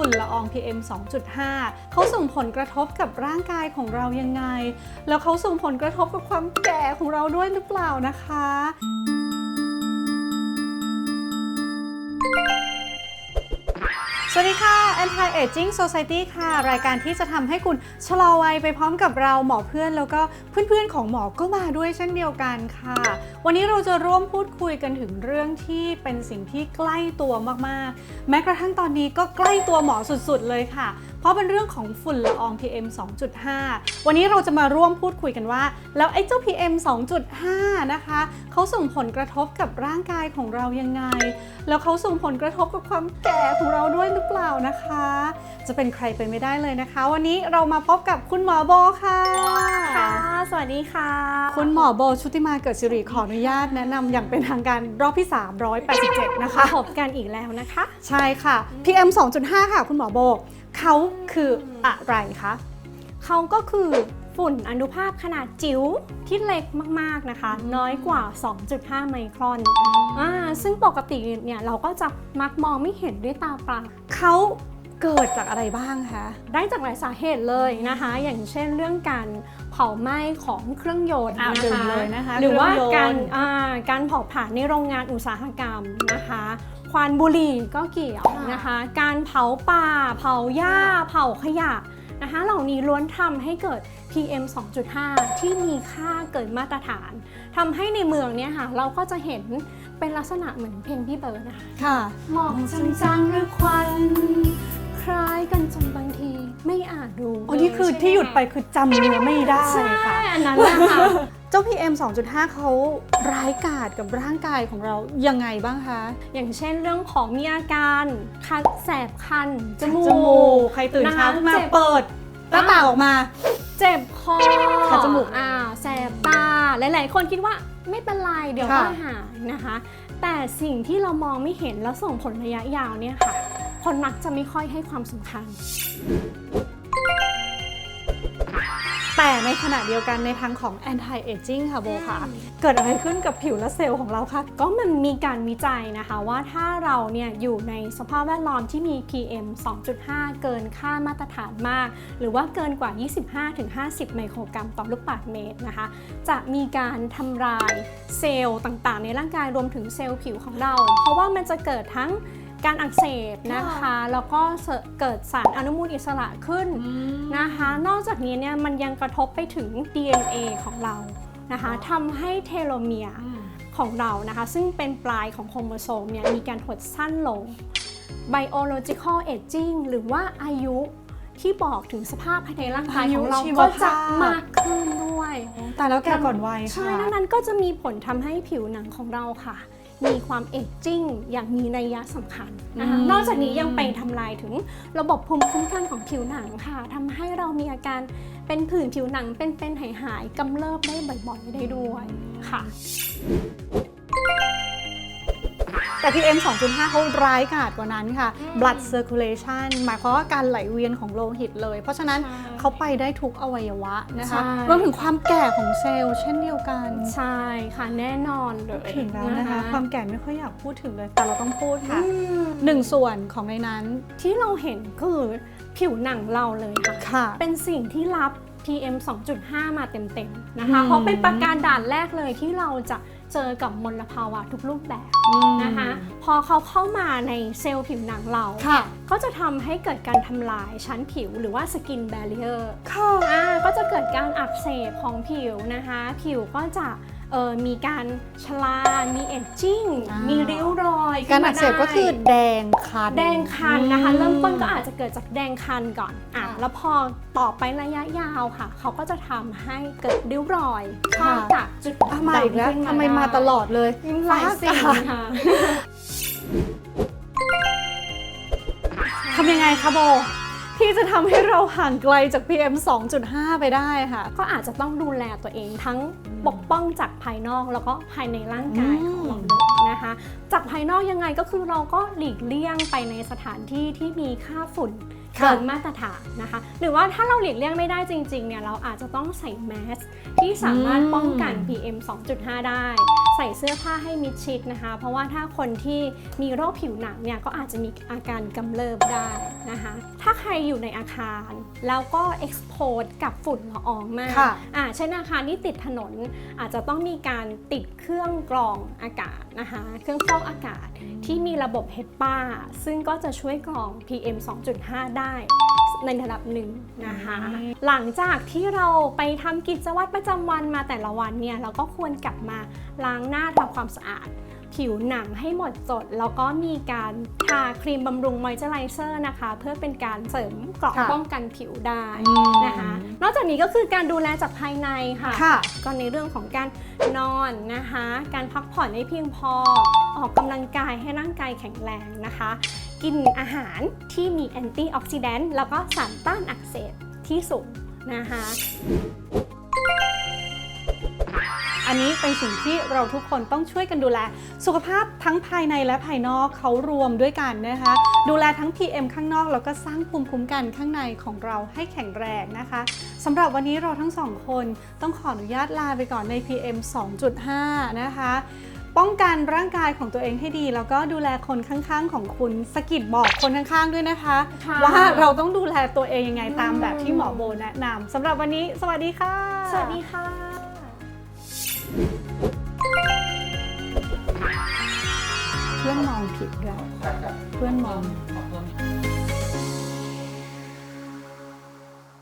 ฝุ่นละออง PM 2.5 เขาส่งผลกระทบกับร่างกายของเรายังไง แล้วเขาส่งผลกระทบกับความแก่ของเราด้วยหรือเปล่านะคะ สวัสดีค่ะ Anti Aging Society ค่ะ รายการที่จะทำให้คุณชะลอวัยไปพร้อมกับเราหมอเพื่อน แล้วก็เพื่อนๆของหมอก็มาด้วยเช่นเดียวกันค่ะ วันนี้เราจะร่วมพูดคุยกันถึงเรื่องที่เป็นสิ่งที่ใกล้ตัวมากๆ แม้กระทั่งตอนนี้ก็ใกล้ตัวหมอสุดๆ เลยค่ะ เพราะเป็นเรื่องของฝุ่นละออง PM 2.5 วันนี้เราจะมาร่วมพูดคุยกันว่า แล้วไอ้เจ้า PM 2.5 นะคะเขาส่งผลกระทบกับร่างกายของเรายังไง แล้วเขาส่งผลกระทบกับความแก่ของเราด้วยหรือเปล่านะคะ จะเป็นใครเป็นไม่ได้เลยนะคะ วันนี้เรามาพบกับคุณหมอโบค่ะค่ะ สวัสดีค่ะ คุณหมอโบชุติมาเกิดสิริขออนุญาตแนะนำอย่างเป็นทางการรอบที่ 387 นะคะพบกันอีกแล้วนะคะ ใช่ค่ะ PM 2.5 ค่ะ คุณหมอโบเขาคืออะไรคะเขาก็คือฝุ่นอนุภาคขนาดจิ๋วที่เล็กมาก ๆ นะคะ น้อยกว่า 2.5 ไมครอนอ่าซึ่งปกติเนี่ยเราก็จะมักมองไม่เห็นด้วยตาเปล่าเขา เกิดจากอะไรบ้างคะ ได้จากหลายสาเหตุเลยนะคะ อย่างเช่นเรื่องการเผาไหม้ของเครื่องยนต์อ่านะหนึ่งคะเลยนะคะหรือว่าเครื่องยนต์ การอ่าการเผาผลาญในโรงงานอุตสาหกรรมนะคะควันบุหรี่ก็เกี่ยวนะคะ การเผาป่า เผาหญ้า เผาขยะนะคะ เหล่านี้ล้วนทำให้เกิด PM 2.5 ที่มีค่าเกินมาตรฐานทำให้ในเมืองเนี่ยค่ะเราก็จะเห็นเป็นลักษณะเหมือนเพลงพี่เบิร์ดนะคะ ค่ะ หมอกจางๆหรือควัน คล้ายกันจนบางทีไม่อาจดูอันนี้คือใช่หมที่หยุดไปคือจำเนื้อไม่ได้ใช่ค่ะ อันนั้นแหละค่ะ เจ้า PM 2.5 เขาร้ายกาจกับร่างกายของเรายังไงบ้างคะ อย่างเช่นเรื่องของมีอาการคันแสบคัน จมูจมูกกใครตื่นเช้าขึ้นมาเจ็บเปิดหน้าต่างออกมา เจ็บคอคันจมูกอ่าแสบตา หลาย ๆ คนคิดว่าไม่เป็นไรเดี๋ยวค่ะก็หายนะคะ แต่สิ่งที่เรามองไม่เห็นแล้วส่งผลระยะยาวเนี่ยค่ะ คนมักจะไม่ค่อยให้ความสำคัญ แต่ในขณะเดียวกันในทางของ anti aging ค่ะโบค่ะ เกิดอะไรขึ้นกับผิวและเซลล์ของเราคะ ก็มันมีการวิจัยนะคะว่าถ้าเราเนี่ยอยู่ในสภาพแวดล้อมที่มี PM 2.5 เกินค่ามาตรฐานมาก หรือว่าเกินกว่า 25-50 ไมโครกรัมต่อลูกบาศก์เมตรนะคะ จะมีการทำลายเซลล์ต่างๆ ในร่างกายรวมถึงเซลล์ผิวของเรา เพราะว่ามันจะเกิดทั้ง การอักเสบนะคะ แล้วก็เกิดสารอนุมูลอิสระขึ้นนะคะ นอกจากนี้เนี่ยมันยังกระทบไปถึง DNA ของเรานะคะทำให้เทโลเมียร์ของเรานะคะ ซึ่งเป็นปลายของโครโมโซมเนี่ยมีการหดสั้นลง biological aging หรือว่าอายุที่บอกถึงสภาพภายในร่างกายของเราอายุชีวก็ภาพจะมากขึ้นด้วย แต่แล้วแกก่อนวัยใช่ค่ะดังนั้นก็จะมีผลทำให้ผิวหนังของเราค่ะ มีความเอจจิ้งอย่างมีนัยยะสำคัญนะคะอืมนอกจากนี้ยังไปทำลายถึงระบบภูมิคุ้มกันของผิวหนังค่ะทำให้เรามีอาการเป็นผื่นผิวหนังเป็นๆหายๆกำเริบได้บ่อยๆได้ด้วยค่ะ แต่ PM 2.5เขาร้ายกาจกว่านั้นค่ะอืม blood circulation หมายความว่าการไหลเวียนของโลหิตเลย เพราะฉะนั้นใช่เขาไปได้ทุกอวัยวะนะคะใช่ รวมถึงความแก่ของเซลล์เช่นเดียวกันใช่ค่ะแน่นอนเลยถึงแล้วนะคะะความแก่ไม่ค่อยอยากพูดถึงเลย แต่เราต้องพูดค่ะ อืมหนึ่งส่วนของในนั้นที่เราเห็นคือผิวหนังเราเลยค่ะ ค่ะ เป็นสิ่งที่รับ PM 2.5 มาเต็มๆนะคะ อืมเพราะเป็นประการด่านแรกเลยที่เราจะ เจอกับมลภาวะทุกรูปแบบอืมนะคะ พอเขาเข้ามาในเซลล์ผิวหนังเราค่ะก็จะทำให้เกิดการทำลายชั้นผิวหรือว่าสกินแบ r เ e อร์ค่ะอ่าก็จะเกิดการอักเสบของผิวนะคะ ผิวก็จะ เอ่อมีการชรามีเอจจิ้ง อ่ามี มีริ้วรอยการอักเสบก็คือขึ้นมาได้แดงคัน แดงคันนะคะอืเริ่มต้นก็อาจจะเกิดจากแดงคันก่อนอะค่ะ แล้วพอต่อไประยะยาวค่ะ เขาก็จะทำให้เกิดริ้วรอยค่ะจากจุดอะมาอีกแล้วดำขึ้นทำไมมาตลอดเลยมีหลายสิ่งฟ้าค่ะ ทำยังไงคะโบ ที่จะทำให้เราห่างไกลจาก PM 2.5 ไปได้ค่ะ ก็อาจจะต้องดูแลตัวเองทั้งปกป้องจากภายนอกแล้วก็ภายในร่างกายของเราด้วย นะคะ จากภายนอกยังไงก็คือเราก็หลีกเลี่ยงไปในสถานที่ที่มีค่าฝุ่นค่ะเกินมาตรฐานนะคะ หรือว่าถ้าเราหลีกเลี่ยงไม่ได้จริงๆเนี่ยเราอาจจะต้องใส่แมสที่สามารถอืมป้องกัน PM 2.5 ได้ ใส่เสื้อผ้าให้มิดชิดนะคะ เพราะว่าถ้าคนที่มีโรคผิวหนังเนี่ยก็อาจจะมีอาการกำเริบได้นะคะ ถ้าใครอยู่ในอาคารแล้วก็ expose กับฝุ่นละอองมากค่ะอ่าเช่นอาคารที่ติดถนนอาจจะต้องมีการติดเครื่องกรองอากาศนะคะเครื่องฟอกอากาศที่มีระบบ HEPA ซึ่งก็จะช่วยกรอง PM 2.5 ได้ในระดับหนึ่งนะคะอืมหลังจากที่เราไปทำกิจวัตรประจำวันมาแต่ละวันเนี่ย เราก็ควรกลับมาล้างหน้าทำความสะอาด ผิวหนังให้หมดจด แล้วก็มีการทาครีมบำรุงมอยเจอไรเซอร์นะคะ เพื่อเป็นการเสริมเกราะค่ะป้องกันผิวได้อืมนะคะ นอกจากนี้ก็คือการดูแลจากภายในค่ะ ค่ะ ก็ในเรื่องของการนอนนะคะ การพักผ่อนให้เพียงพอ ออกกำลังกายให้ร่างกายแข็งแรงนะคะ กินอาหารที่มีแอนตี้ออกซิแดนต์แล้วก็สารต้านอักเสบที่สูงนะคะ อันนี้เป็นสิ่งที่เราทุกคนต้องช่วยกันดูแล สุขภาพทั้งภายในและภายนอกเขารวมด้วยกันนะคะ ดูแลทั้ง PM ข้างนอกแล้วก็สร้างภูมิคุ้มกันข้างในของเราให้แข็งแรงนะคะสำหรับวันนี้เราทั้งสองคนต้องขออนุญาตลาไปก่อนใน PM 2.5 นะคะป้องกันร่างกายของตัวเองให้ดี แล้วก็ดูแลคนข้างๆ ของคุณสะกิดบอกคนข้างๆด้วยนะคะค่ะว่าเราต้องดูแลตัวเองยังไงตามแบบที่หมอโบแนะนำสำหรับวันนี้ สวัสดีค่ะ สวัสดีค่ะ เพื่อนมองผิดเราเพื่อนมอง